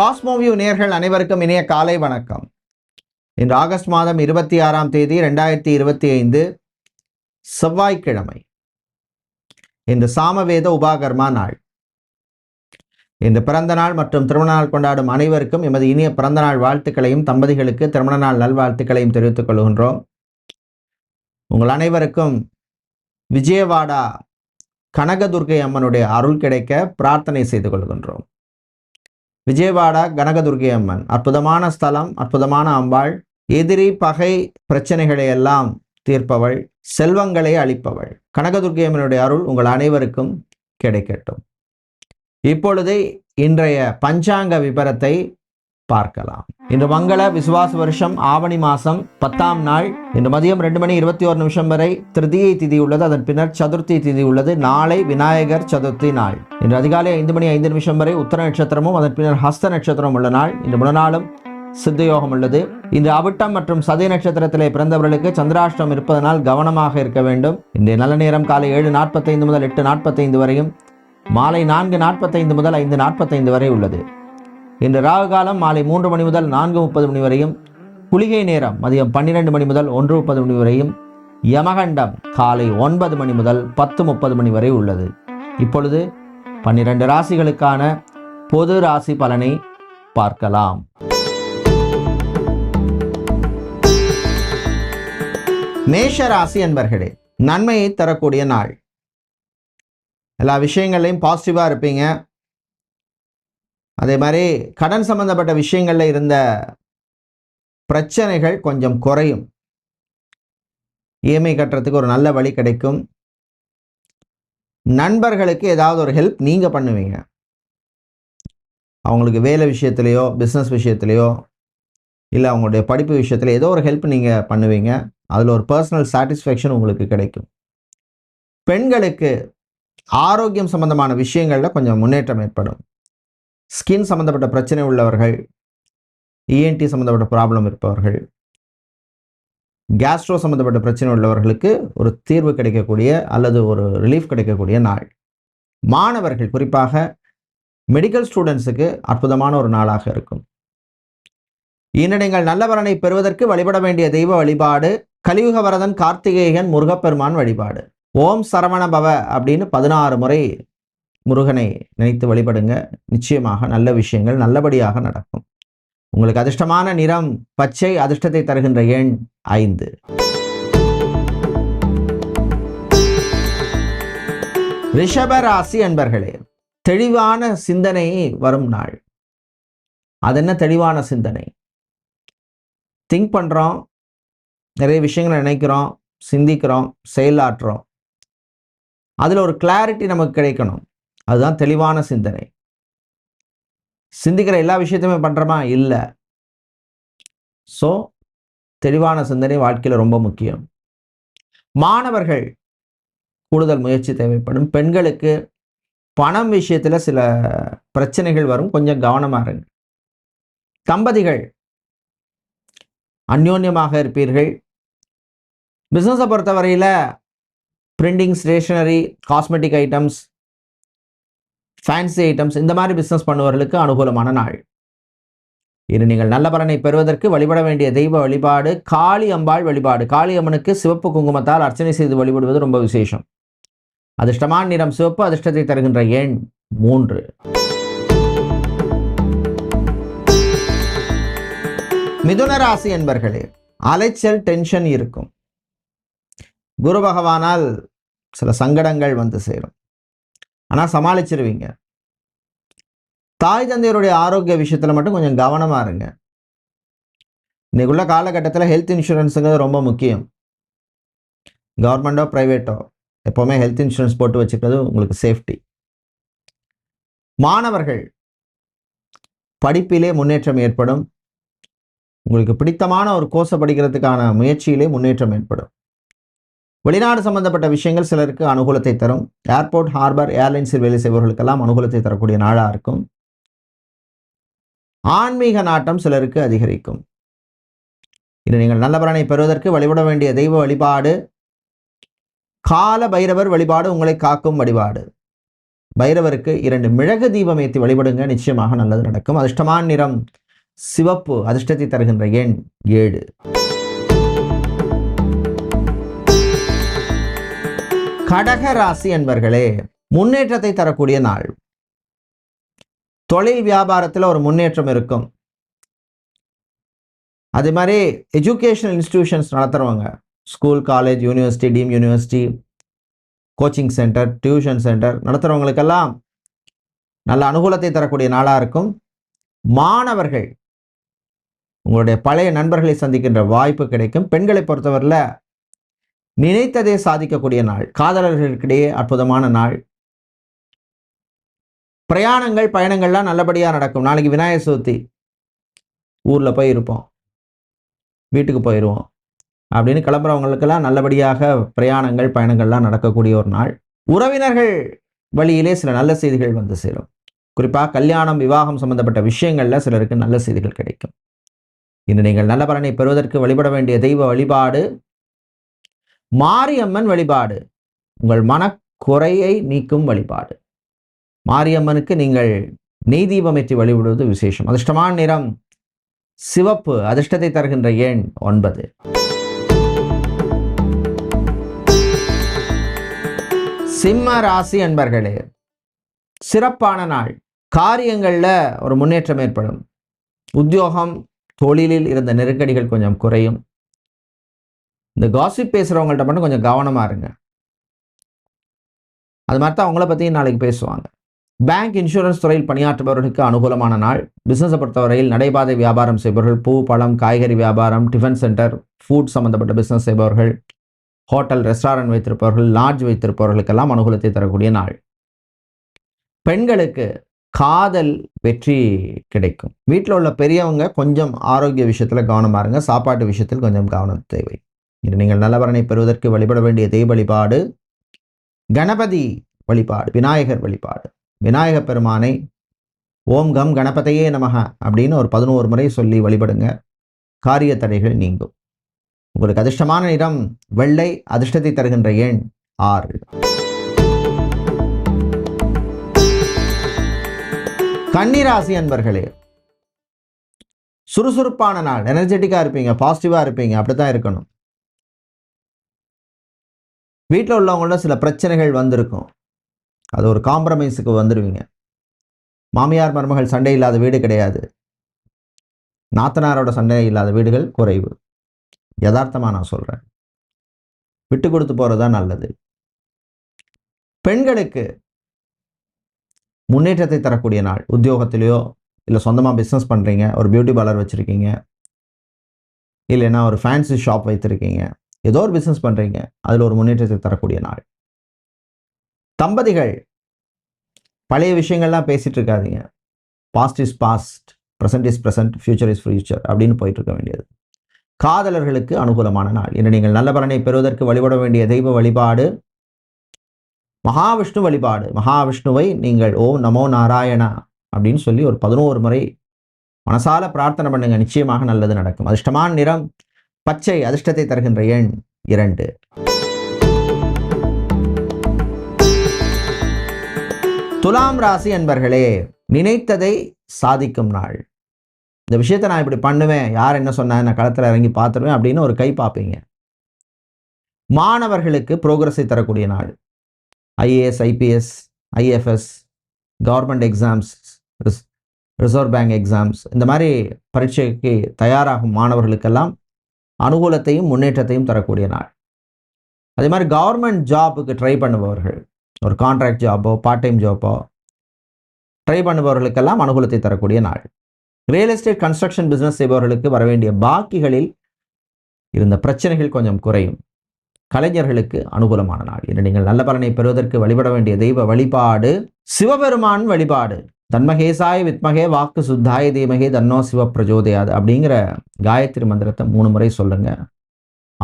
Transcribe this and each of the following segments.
Cosmoview நேர்கள் அனைவருக்கும் இனிய காலை வணக்கம். இன்று ஆகஸ்ட் மாதம் இருபத்தி ஆறாம் தேதி ரெண்டாயிரத்தி இருபத்தி ஐந்து செவ்வாய்க்கிழமை. இந்த சாமவேத உபாகர்மா நாள். இந்த பிறந்த நாள் மற்றும் திருமண நாள் கொண்டாடும் அனைவருக்கும் எமது இனிய பிறந்த நாள் வாழ்த்துக்களையும் தம்பதிகளுக்கு திருமண நாள் நல்வாழ்த்துக்களையும் தெரிவித்துக் கொள்கின்றோம். உங்கள் அனைவருக்கும் விஜயவாடா கனகதுர்கை அம்மனுடைய அருள் கிடைக்க பிரார்த்தனை செய்து கொள்கின்றோம். விஜயவாடா கனகதுர்கை அம்மன். அற்புதமான ஸ்தலம் அற்புதமான அம்பாள் எதிரி பகை பிரச்சனைகளை எல்லாம் தீர்ப்பவள் செல்வங்களை அளிப்பவள் கனகதுர்கை அம்மனுடைய அருள் உங்கள் அனைவருக்கும் கிடைக்கட்டும். இப்பொழுது இன்றைய பஞ்சாங்க விபரத்தை பார்க்கலாம். இன்று மங்கள விசுவாச வருஷம் ஆவணி மாசம் பத்தாம் நாள். இன்று மதியம் ரெண்டு மணி இருபத்தி ஒரு நிமிஷம் வரை திருதியை திதி உள்ளது. அதன் பின்னர் சதுர்த்தி திதி உள்ளது. நாளை விநாயகர் சதுர்த்தி நாள். இன்று அதிகாலை ஐந்து மணி ஐந்து நிமிஷம் வரை உத்தர நட்சத்திரமும் அதன் பின்னர் ஹஸ்த நட்சத்திரம் உள்ள நாள். இன்று முழுநாளும் சித்தயோகம் உள்ளது. இன்று அவிட்டம் மற்றும் சதய நட்சத்திரத்திலே பிறந்தவர்களுக்கு சந்திராஷ்டம் இருப்பதனால் கவனமாக இருக்க வேண்டும். இன்றைய நல்ல நேரம் காலை ஏழு நாற்பத்தைந்து முதல் எட்டு நாற்பத்தைந்து வரையும். மாலை நான்கு நாற்பத்தைந்து முதல் ஐந்து நாற்பத்தைந்து வரை உள்ளது. இன்று ராகு காலம் மாலை மூன்று மணி முதல் நான்கு முப்பது மணி வரையும் குளிகை நேரம் மதியம் பன்னிரெண்டு மணி முதல் ஒன்று முப்பது மணி வரையும் யமகண்டம் காலை ஒன்பது மணி முதல் பத்து முப்பது மணி வரை உள்ளது. இப்பொழுது பன்னிரண்டு ராசிகளுக்கான பொது ராசி பலனை பார்க்கலாம். மேஷ ராசி என்பர்களே நன்மையை தரக்கூடிய நாள். எல்லா விஷயங்களையும் பாசிட்டிவாக இருப்பீங்க. அதே மாதிரி கடன் சம்பந்தப்பட்ட விஷயங்களில் இருந்த பிரச்சனைகள் கொஞ்சம் குறையும். இஎம்ஐ கட்டுறதுக்கு ஒரு நல்ல வழி கிடைக்கும். நண்பர்களுக்கு ஏதாவது ஒரு ஹெல்ப் நீங்கள் பண்ணுவீங்க. அவங்களுக்கு வேலை விஷயத்துலையோ பிஸ்னஸ் விஷயத்துலையோ இல்லை அவங்களுடைய படிப்பு விஷயத்தில் ஏதோ ஒரு ஹெல்ப் நீங்கள் பண்ணுவீங்க. அதில் ஒரு பர்சனல் சாட்டிஸ்ஃபேக்ஷன் உங்களுக்கு கிடைக்கும். பெண்களுக்கு ஆரோக்கியம் சம்பந்தமான விஷயங்களில் கொஞ்சம் முன்னேற்றம் ஏற்படும். ஸ்கின் சம்மந்தப்பட்ட பிரச்சனை உள்ளவர்கள் இஎன்டி சம்மந்தப்பட்ட ப்ராப்ளம் இருப்பவர்கள் கேஸ்ட்ரோ சம்மந்தப்பட்ட பிரச்சனை உள்ளவர்களுக்கு ஒரு தீர்வு கிடைக்கக்கூடிய அல்லது ஒரு ரிலீஃப் கிடைக்கக்கூடிய நாள். மாணவர்கள் குறிப்பாக மெடிக்கல் ஸ்டூடெண்ட்ஸுக்கு அற்புதமான ஒரு நாளாக இருக்கும். இன்று நீங்கள் நல்ல பெறுவதற்கு வழிபட வேண்டிய தெய்வ வழிபாடு கலியுக வரதன் கார்த்திகேயன் முருகப்பெருமான் வழிபாடு. ஓம் சரவண பவ அப்படின்னு பதினாறு முறை முருகனை நினைத்து வழிபடுங்க. நிச்சயமாக நல்ல விஷயங்கள் நல்லபடியாக நடக்கும். உங்களுக்கு அதிர்ஷ்டமான நிறம் பச்சை அதிர்ஷ்டத்தை தருகின்ற எண் ஐந்து. ரிஷபராசி அன்பர்களே தெளிவான சிந்தனை வரும் நாள். அது என்ன தெளிவான சிந்தனை? திங்க் பண்ணுறோம் நிறைய விஷயங்களை நினைக்கிறோம் சிந்திக்கிறோம் செயலாற்றுறோம். அதில் ஒரு கிளாரிட்டி நமக்கு கிடைக்கணும். அதுதான் தெளிவான சிந்தனை. சிந்திக்கிற எல்லா விஷயத்தையுமே பண்ணுறோமா இல்லை. ஸோ தெளிவான சிந்தனை வாழ்க்கையில் ரொம்ப முக்கியம். மாணவர்கள் கூடுதல் முயற்சி தேவைப்படும். பெண்களுக்கு பணம் விஷயத்தில் சில பிரச்சனைகள் வரும். கொஞ்சம் கவனமாக இருங்க. தம்பதிகள் அந்யோன்யமாக இருப்பீர்கள். பிஸ்னஸை பொறுத்தவரையில் printing stationery cosmetic items fancy items இந்த மாதிரி பிஸ்னஸ் பண்ணுவர்களுக்கு அனுகூலமான நாள். இது நீங்கள் நல்ல பலனை பெறுவதற்கு வழிபட வேண்டிய தெய்வ வழிபாடு காளி அம்பாள் வழிபாடு. காளி அம்மனுக்கு சிவப்பு குங்குமத்தால் அர்ச்சனை செய்து வழிபடுவது ரொம்ப விசேஷம். அதிர்ஷ்டமான நிறம் சிவப்பு அதிர்ஷ்டத்தை தருகின்ற எண் மூன்று. மிதுன ராசி என்பர்களே அலைச்சல் டென்ஷன் இருக்கும். குரு பகவானால் சில சங்கடங்கள் வந்து சேரும். ஆனால் சமாளிச்சிருவீங்க. தாய் தந்தையருடைய ஆரோக்கிய விஷயத்தில் மட்டும் கொஞ்சம் கவனமாக இருங்க. இன்றைக்கு உள்ள காலகட்டத்தில் ஹெல்த் இன்சூரன்ஸுங்கிறது ரொம்ப முக்கியம். கவர்மெண்ட்டோ ப்ரைவேட்டோ எப்போவுமே ஹெல்த் இன்சூரன்ஸ் போட்டு வச்சுக்கிறது உங்களுக்கு சேஃப்டி மாணவர்கள் படிப்பிலே முன்னேற்றம் ஏற்படும். உங்களுக்கு பிடித்தமான ஒரு கோர்ஸை படிக்கிறதுக்கான முயற்சியிலே முன்னேற்றம் ஏற்படும். வெளிநாடு சம்பந்தப்பட்ட விஷயங்கள் சிலருக்கு அனுகூலத்தை தரும். ஏர்போர்ட் ஹார்பர் ஏர்லைன்ஸில் வேலை செய்பவர்களுக்கெல்லாம் அனுகூலத்தை தரக்கூடிய நாளாக இருக்கும். ஆன்மீக நாட்டம் சிலருக்கு அதிகரிக்கும். இது நீங்கள் நல்ல பலனை பெறுவதற்கு வழிபட வேண்டிய தெய்வ வழிபாடு கால பைரவர் வழிபாடு உங்களை காக்கும் வழிபாடு. பைரவருக்கு இரண்டு மிளகு தீபம் ஏற்றி வழிபடுங்க நிச்சயமாக நல்லது நடக்கும். அதிர்ஷ்டமான நிறம் சிவப்பு அதிர்ஷ்டத்தை தருகின்ற எண் ஏழு. கடக ராசி என்பர்களே முன்னேற்றத்தை தரக்கூடிய நாள். தொழில் வியாபாரத்தில் ஒரு முன்னேற்றம் இருக்கும். அதே மாதிரி educational institutions நடத்துகிறவங்க school college university team university coaching centre tuition centre நடத்துகிறவங்களுக்கெல்லாம் நல்ல அனுகூலத்தை தரக்கூடிய நாளாக இருக்கும். மாணவர்கள் உங்களுடைய பழைய நண்பர்களை சந்திக்கின்ற வாய்ப்பு கிடைக்கும். பெண்களை பொறுத்தவரையில் நினைத்ததே சாதிக்கக்கூடிய நாள் காதலர்களுக்கிடையே அற்புதமான நாள். பிரயாணங்கள் பயணங்கள்லாம் நல்லபடியாக நடக்கும். நாளைக்கு விநாயகர் சதுர்த்தி ஊரில் போய் இருப்போம் வீட்டுக்கு போயிடுவோம் அப்படின்னு கிளம்புறவங்களுக்கெல்லாம் நல்லபடியாக பிரயாணங்கள் பயணங்கள்லாம் நடக்கக்கூடிய ஒரு நாள். உறவினர்கள் வழியிலே சில நல்ல செய்திகள் வந்து சேரும். குறிப்பாக கல்யாணம் விவாகம் சம்பந்தப்பட்ட விஷயங்களில் சிலருக்கு நல்ல செய்திகள் கிடைக்கும். இன்று நீங்கள் நல்ல பலனை பெறுவதற்கு வழிபட வேண்டிய தெய்வ வழிபாடு மாரியம்மன் வழிபாடு. உங்கள் மனக்குறையை நீக்கும் வழிபாடு. மாரியம்மனுக்கு நீங்கள் நெய் தீபம் ஏற்றி வழிபடுவது விசேஷம். அதிர்ஷ்டமான நிறம் சிவப்பு. அதிர்ஷ்டத்தை தருகின்ற எண் ஒன்பது. சிம்ம ராசி அன்பர்களே சிறப்பான நாள். காரியங்களில் ஒரு முன்னேற்றம் ஏற்படும். உத்தியோகம் தொழிலில் இருந்த நெருக்கடிகள் கொஞ்சம் குறையும். இந்த காசிப் பேசுகிறவங்கள்ட்ட மட்டும் கொஞ்சம் கவனமாக இருங்க. அது மாதிரி தான் அவங்கள பற்றியும் நாளைக்கு பேசுவாங்க. பேங்க் இன்சூரன்ஸ் துறையில் பணியாற்றுபவர்களுக்கு அனுகூலமான நாள். பிஸ்னஸை பொறுத்தவரையில் நடைபாதை வியாபாரம் செய்பவர்கள் பூ பழம் காய்கறி வியாபாரம் டிஃபன் சென்டர் ஃபுட் சம்மந்தப்பட்ட பிஸ்னஸ் செய்பவர்கள் ஹோட்டல் ரெஸ்டாரண்ட் வைத்திருப்பவர்கள் லாட்ஜ் வைத்திருப்பவர்களுக்கெல்லாம் அனுகூலத்தை தரக்கூடிய நாள். பெண்களுக்கு காதல் வெற்றி கிடைக்கும். வீட்டில் உள்ள பெரியவங்க கொஞ்சம் ஆரோக்கிய விஷயத்தில் கவனமாக இருங்க. சாப்பாட்டு விஷயத்தில் கொஞ்சம் கவனம் தேவை. இன்று நீங்கள் நல்லவரனை பெறுவதற்கு வழிபட வேண்டிய தெய்வ வழிபாடு கணபதி வழிபாடு விநாயகர் வழிபாடு. விநாயக பெருமானை ஓம் கம் கணபதையே நமக அப்படின்னு ஒரு பதினோரு முறை சொல்லி வழிபடுங்க. காரிய தடைகள் நீங்கும். உங்களுக்கு அதிர்ஷ்டமான நிறம் வெள்ளை அதிர்ஷ்டத்தை தருகின்ற எண் ஆறு. கன்னிராசி அன்பர்களே சுறுசுறுப்பான நாள் எனர்ஜெட்டிக்காக இருப்பீங்க பாசிட்டிவாக இருப்பீங்க அப்படி தான் இருக்கணும். வீட்டில் உள்ளவங்களோட சில பிரச்சனைகள் வந்திருக்கும். அது ஒரு காம்ப்ரமைஸுக்கு வந்துடுவீங்க மாமியார் மருமகள் சண்டை இல்லாத வீடு கிடையாது. நாத்தனாரோட சண்டை இல்லாத வீடுகள் குறைவு. யதார்த்தமாக நான் சொல்கிறேன் விட்டு கொடுத்து போகிறது தான் நல்லது. பெண்களுக்கு முன்னேற்றத்தை தரக்கூடிய நாள். உத்தியோகத்திலேயோ இல்லை சொந்தமாக பிஸ்னஸ் பண்ணுறீங்க ஒரு பியூட்டி பார்லர் வச்சுருக்கீங்க இல்லைன்னா ஒரு ஃபேன்சி ஷாப் வைத்திருக்கீங்க. ஏதோ ஒரு பிஸ்னஸ் பண்ணுறீங்க அதில் ஒரு முன்னேற்றத்தை தரக்கூடிய நாள். தம்பதிகள் பழைய விஷயங்கள்லாம் பேசிகிட்டு இருக்காதீங்க. Past is past present is present future is future அப்படின்னு போயிட்டு இருக்க வேண்டியது. காதலர்களுக்கு அனுகூலமான நாள். இன்று நீங்கள் நல்ல பலனை பெறுவதற்கு வழிபட வேண்டிய தெய்வ வழிபாடு மகாவிஷ்ணு வழிபாடு. மகாவிஷ்ணுவை நீங்கள் ஓம் நமோ நாராயணா அப்படின்னு சொல்லி ஒரு பதினோரு முறை மனசால பிரார்த்தனை பண்ணுங்க. நிச்சயமாக நல்லது நடக்கும். அதிர்ஷ்டமான நிறம் பச்சை அதிர்ஷ்டத்தை தருகின்ற எண் இரண்டு. துலாம் ராசி என்பர்களே நினைத்ததை சாதிக்கும் நாள். இந்த விஷயத்தை நான் இப்படி பண்ணுவேன் யார் என்ன சொன்னா நான் களத்தில் இறங்கி பார்த்துருவேன் அப்படின்னு ஒரு கை பார்ப்பீங்க. மாணவர்களுக்கு ப்ரோக்ரஸை தரக்கூடிய நாள். IAS IPS IFS government exams Reserve Bank exams இந்த மாதிரி பரீட்சைக்கு தயாராகும் மாணவர்களுக்கெல்லாம் அனுகூலத்தையும் முன்னேற்றத்தையும் தரக்கூடிய நாள். அதே மாதிரி கவர்மெண்ட் ஜாபுக்கு ட்ரை பண்ணுபவர்கள் ஒரு கான்ட்ராக்ட் ஜாப்போ பார்ட் டைம் ஜாப்போ ட்ரை பண்ணுபவர்களுக்கெல்லாம் அனுகூலத்தை தரக்கூடிய நாள். ரியல் எஸ்டேட் கன்ஸ்ட்ரக்ஷன் பிஸ்னஸ் செய்பவர்களுக்கு வர வேண்டிய பாக்கிகளில் இருந்த பிரச்சனைகள் கொஞ்சம் குறையும். கலைஞர்களுக்கு அனுகூலமான நாள். இன்று நீங்கள் நல்ல பலனை பெறுவதற்கு வழிபட வேண்டிய தெய்வ வழிபாடு சிவபெருமான் வழிபாடு. தன்மகேசாய வித்மகே வாக்கு சுத்தாய தீமகே தன்னோ சிவ பிரஜோதயாது அப்படிங்கிற காயத்ரி மந்திரத்தை மூணு முறை சொல்லுங்க.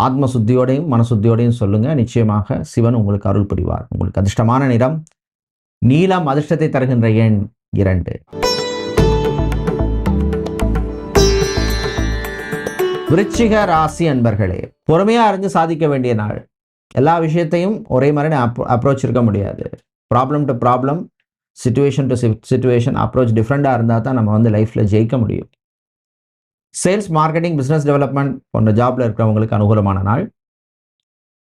ஆத்ம சுத்தியோடையும் மனசுத்தியோடையும் சொல்லுங்க. நிச்சயமாக சிவன் உங்களுக்கு அருள் புரிவார். உங்களுக்கு அதிர்ஷ்டமான நிறம் நீலம் அதிர்ஷ்டத்தை தருகின்ற எண் இரண்டு. விருச்சிக ராசி அன்பர்களே பொறுமையாக அறிஞ்சு சாதிக்க வேண்டிய நாள். எல்லா விஷயத்தையும் ஒரே மாதிரி அப்ரோச் இருக்க முடியாது. Problem to problem situation to situation approach டிஃப்ரெண்ட்டாக இருந்தால் தான் நம்ம வந்து லைஃப்பில் ஜெயிக்க முடியும். சேல்ஸ் மார்க்கெட்டிங் பிஸ்னஸ் டெவலப்மெண்ட் போன்ற ஜாப்பில் இருக்கிறவங்களுக்கு அனுகூலமான நாள்.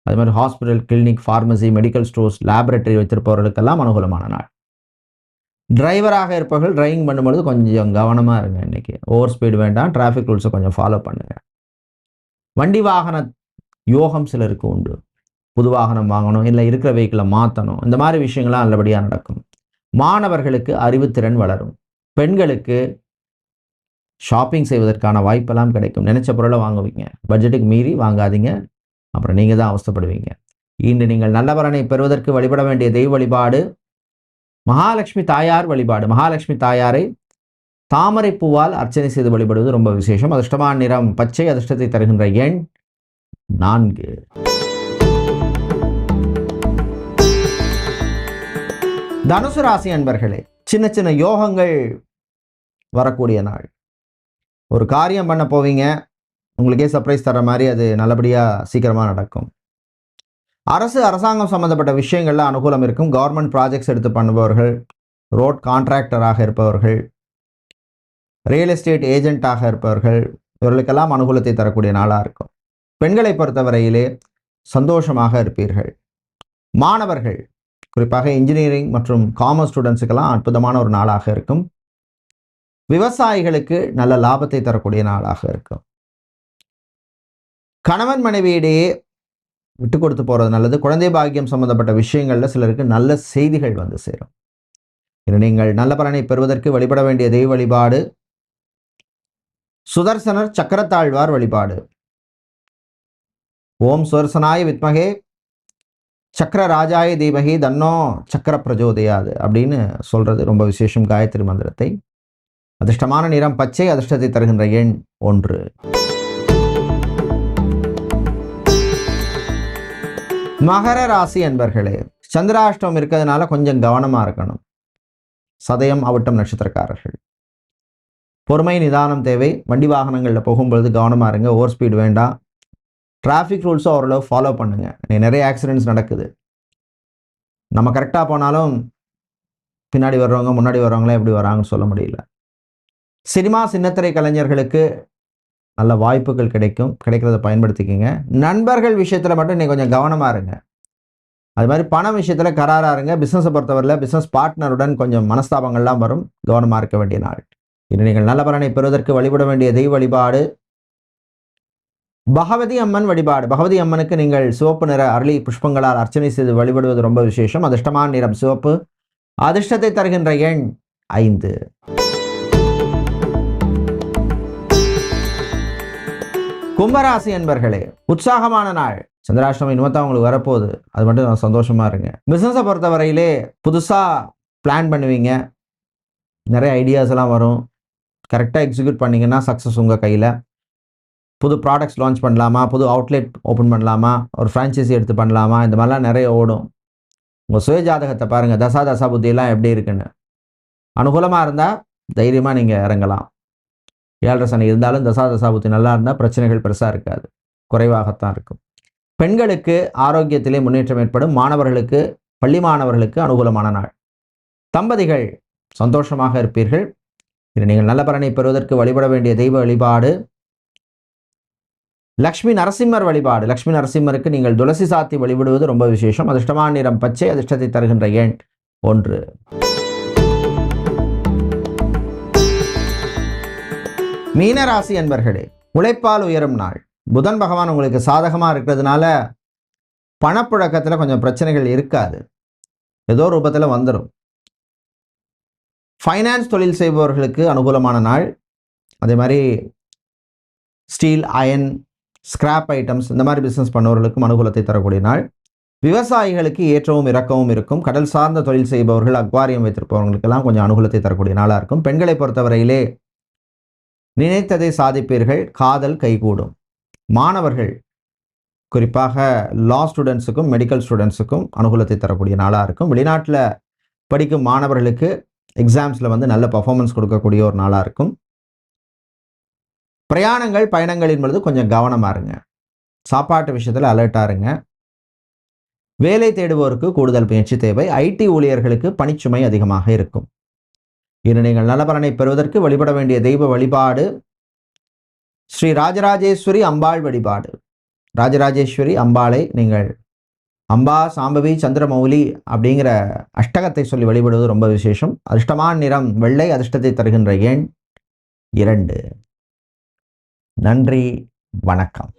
அது மாதிரி hospital clinic pharmacy medical stores laboratory வச்சிருப்பவர்களுக்கெல்லாம் அனுகூலமான நாள். டிரைவராக இருப்பவர்கள் டிரைவிங் பண்ணும்பொழுது கொஞ்சம் கவனமாக இருங்க இன்னைக்கு. ஓவர் ஸ்பீடு வேண்டாம் டிராஃபிக் ரூல்ஸை கொஞ்சம் ஃபாலோ பண்ணுங்கள் வண்டி வாகன யோகம் சிலருக்கு உண்டு. புது வாகனம் வாங்கணும் இல்லை இருக்கிற வெஹிக்கிளை மாற்றணும் இந்த மாதிரி விஷயங்கள்லாம் நல்லபடியாக நடக்கும். மாணவர்களுக்கு அறிவுத்திறன் வளரும். பெண்களுக்கு ஷாப்பிங் செய்வதற்கான வாய்ப்பெல்லாம் கிடைக்கும். நினைச்ச பொருளை வாங்குவீங்க. பட்ஜெட்டுக்கு மீறி வாங்காதீங்க. அப்புறம் நீங்கள் தான் அவசப்படுவீங்க இன்று நீங்கள் நல்ல பலனை பெறுவதற்கு வழிபட வேண்டிய தெய்வ வழிபாடு மகாலட்சுமி தாயார் வழிபாடு. மகாலட்சுமி தாயாரை தாமரை பூவால் அர்ச்சனை செய்து வழிபடுவது ரொம்ப விசேஷம். அதிர்ஷ்டமான நிறம் பச்சை அதிர்ஷ்டத்தை தருகின்ற எண் நான்கு. தனுசு ராசி அன்பர்களே சின்ன சின்ன யோகங்கள் வரக்கூடிய நாள். ஒரு காரியம் பண்ண போவீங்க உங்களுக்கே சர்ப்ரைஸ் தர மாதிரி அது நல்லபடியாக சீக்கிரமாக நடக்கும். அரசு அரசாங்கம் சம்மந்தப்பட்ட விஷயங்களில் அனுகூலம் இருக்கும். கவர்மெண்ட் ப்ராஜெக்ட்ஸ் எடுத்து பண்ணுபவர்கள் ரோட் கான்ட்ராக்டராக இருப்பவர்கள் ரியல் எஸ்டேட் ஏஜென்ட்டாக இருப்பவர்கள் இவர்களுக்கெல்லாம் அனுகூலத்தை தரக்கூடிய நாளாக இருக்கும். பெண்களை பொறுத்தவரையிலே சந்தோஷமாக இருப்பீர்கள். மாணவர்கள் குறிப்பாக இன்ஜினியரிங் மற்றும் காமர்ஸ் ஸ்டூடெண்ட்ஸுக்கெல்லாம் அற்புதமான ஒரு நாளாக இருக்கும். விவசாயிகளுக்கு நல்ல லாபத்தை தரக்கூடிய நாளாக இருக்கும். கணவன் மனைவியிடையே விட்டு கொடுத்து போகிறது நல்லது. குழந்தை பாக்கியம் சம்பந்தப்பட்ட விஷயங்களில் சிலருக்கு நல்ல செய்திகள் வந்து சேரும். இன்று நீங்கள் நல்ல பலனை பெறுவதற்கு வழிபட வேண்டிய தெய்வ வழிபாடு சுதர்சனர் சக்கரத்தாழ்வார் வழிபாடு. ஓம் சுதர்சனாய வித்மகே. சக்கர ராஜாய தீபகி தன்னோ சக்கர பிரஜோதயாது அப்படின்னு சொல்கிறது ரொம்ப விசேஷம் காயத்ரி மந்திரத்தை. அதிர்ஷ்டமான நிறம் பச்சை அதிர்ஷ்டத்தை தருகின்ற எண் ஒன்று. மகர ராசி என்பர்களே சந்திராஷ்டம் இருக்கிறதுனால கொஞ்சம் கவனமாக இருக்கணும். சதயம் அவட்டம் நட்சத்திரக்காரர்கள். பொறுமை நிதானம் தேவை. வண்டி வாகனங்களில் போகும்பொழுது கவனமாக இருங்க. ஓவர் ஸ்பீடு வேண்டாம். டிராஃபிக் ரூல்ஸும் ஓரளவு ஃபாலோ பண்ணுங்க. நிறைய ஆக்சிடென்ட்ஸ் நடக்குது. நம்ம கரெக்டாக போனாலும் பின்னாடி வர்றவங்க முன்னாடி வர்றவங்களாம் எப்படி வராங்கன்னு சொல்ல முடியல. சினிமா சின்னத்திரை கலைஞர்களுக்கு நல்ல வாய்ப்புகள் கிடைக்கும். கிடைக்கிறத பயன்படுத்திக்கங்க. நண்பர்கள் விஷயத்தில் மட்டும் நீங்கள் கொஞ்சம் கவனமாக இருங்க. அது மாதிரி பண விஷயத்தில் கராராக இருங்க. பிஸ்னஸை பொறுத்தவரையில் பிஸ்னஸ் பார்ட்னருடன் கொஞ்சம் மனஸ்தாபங்கள்லாம் வரும். கவனமாக இருக்க வேண்டிய நாள். இன்று நீங்கள் நல்ல பலனை பெறுவதற்கு வழிபட வேண்டிய தெய்வ வழிபாடு பகவதி அம்மன் வழிபாடு. பகவதி அம்மனுக்கு நீங்கள் சிவப்பு நிற அரளி புஷ்பங்களால் அர்ச்சனை செய்து வழிபடுவது ரொம்ப விசேஷம். அதிர்ஷ்டமான நிறம் சிவப்பு. அதிர்ஷ்டத்தை தருகின்ற எண் ஐந்து. கும்பராசி என்பர்களே உற்சாகமான நாள். சந்திராஷ்டமம் இனிமத்தான் உங்களுக்கு வரப்போகுது. அது மட்டும் நான் சந்தோஷமாக இருங்க. பிஸ்னஸை பொறுத்தவரையிலே புதுசாக பிளான் பண்ணுவீங்க. நிறைய ஐடியாஸ் எல்லாம் வரும். கரெக்டாக எக்ஸிக்யூட் பண்ணிங்கன்னா சக்ஸஸ் உங்கள் கையில். புது ப்ராடக்ட்ஸ் லான்ச் பண்ணலாமா? புது அவுட்லெட் ஓப்பன் பண்ணலாமா? ஒரு ஃப்ரான்ச்சைசி எடுத்து பண்ணலாமா? இந்த மாதிரிலாம் நிறைய ஓடும். உங்கள் சுய ஜாதகத்தை பாருங்கள் தசா தசா புத்தியெல்லாம் எப்படி இருக்குன்னு. அனுகூலமாக இருந்தால் தைரியமாக நீங்கள் இறங்கலாம். ஏழரை சனி இருந்தாலும் தசா தசா புத்தி நல்லா இருந்தால் பிரச்சனைகள் பெருசாக இருக்காது. குறைவாகத்தான் இருக்கும். பெண்களுக்கு ஆரோக்கியத்திலே முன்னேற்றம் ஏற்படும். மாணவர்களுக்கு பள்ளி மாணவர்களுக்கு அனுகூலமான நாள். தம்பதிகள் சந்தோஷமாக இருப்பீர்கள். இது நீங்கள் நல்ல பலனை பெறுவதற்கு வழிபட வேண்டிய தெய்வ வழிபாடு லக்ஷ்மி நரசிம்மர் வழிபாடு. லக்ஷ்மி நரசிம்மருக்கு நீங்கள் துளசி சாத்தி வழிபடுவது ரொம்ப விசேஷம். அதிர்ஷ்டமான நிறம் பச்சை அதிர்ஷ்டத்தை தருகின்ற எண் ஒன்று. மீனராசி என்பர்களே உழைப்பால் உயரும் நாள். புதன் பகவான் உங்களுக்கு சாதகமாக இருக்கிறதுனால பணப்புழக்கத்தில் கொஞ்சம் பிரச்சனைகள் இருக்காது. ஏதோ ரூபத்தில் வந்துடும் ஃபைனான்ஸ் தொழில் செய்பவர்களுக்கு அனுகூலமான நாள். அதே மாதிரி ஸ்டீல் அயன் ஸ்கிராப் ஐட்டம்ஸ் இந்த மாதிரி பிஸ்னஸ் பண்ணவர்களுக்கும் அனுகூலத்தை தரக்கூடிய நாள். விவசாயிகளுக்கு ஏற்றவும் இறக்கவும் இருக்கும். கடல் சார்ந்த தொழில் செய்பவர்கள் அக்வாரியம் வைத்திருப்பவர்களுக்கெல்லாம் கொஞ்சம் அனுகூலத்தை தரக்கூடிய நாளாக இருக்கும். பெண்களை பொறுத்தவரையிலே நினைத்ததை சாதிப்பீர்கள் காதல் கைகூடும். மாணவர்கள் குறிப்பாக லா ஸ்டூடெண்ட்ஸுக்கும் மெடிக்கல் ஸ்டூடெண்ட்ஸுக்கும் அனுகூலத்தை தரக்கூடிய நாளாக இருக்கும். வெளிநாட்டில் படிக்கும் மாணவர்களுக்கு எக்ஸாம்ஸில் வந்து நல்ல பர்ஃபார்மன்ஸ் கொடுக்கக்கூடிய ஒரு நாளாக இருக்கும். பிரயாணங்கள் பயணங்களின் பொழுது கொஞ்சம் கவனமாக இருங்க. சாப்பாட்டு விஷயத்தில் அலர்ட்டாக இருங்க. வேலை தேடுவோருக்கு கூடுதல் முயற்சி தேவை. ஐடி ஊழியர்களுக்கு பணிச்சுமை அதிகமாக இருக்கும். இன்று நீங்கள் நலபலனை பெறுவதற்கு வழிபட வேண்டிய தெய்வ வழிபாடு ஸ்ரீ ராஜராஜேஸ்வரி அம்பாள் வழிபாடு. ராஜராஜேஸ்வரி அம்பாளை நீங்கள் அம்பா சாம்பவி சந்திரமௌலி அப்படிங்கிற அஷ்டகத்தை சொல்லி வழிபடுவது ரொம்ப விசேஷம். அதிர்ஷ்டமான நிறம் வெள்ளை அதிர்ஷ்டத்தை தருகின்ற எண் இரண்டு. நன்றி வணக்கம்.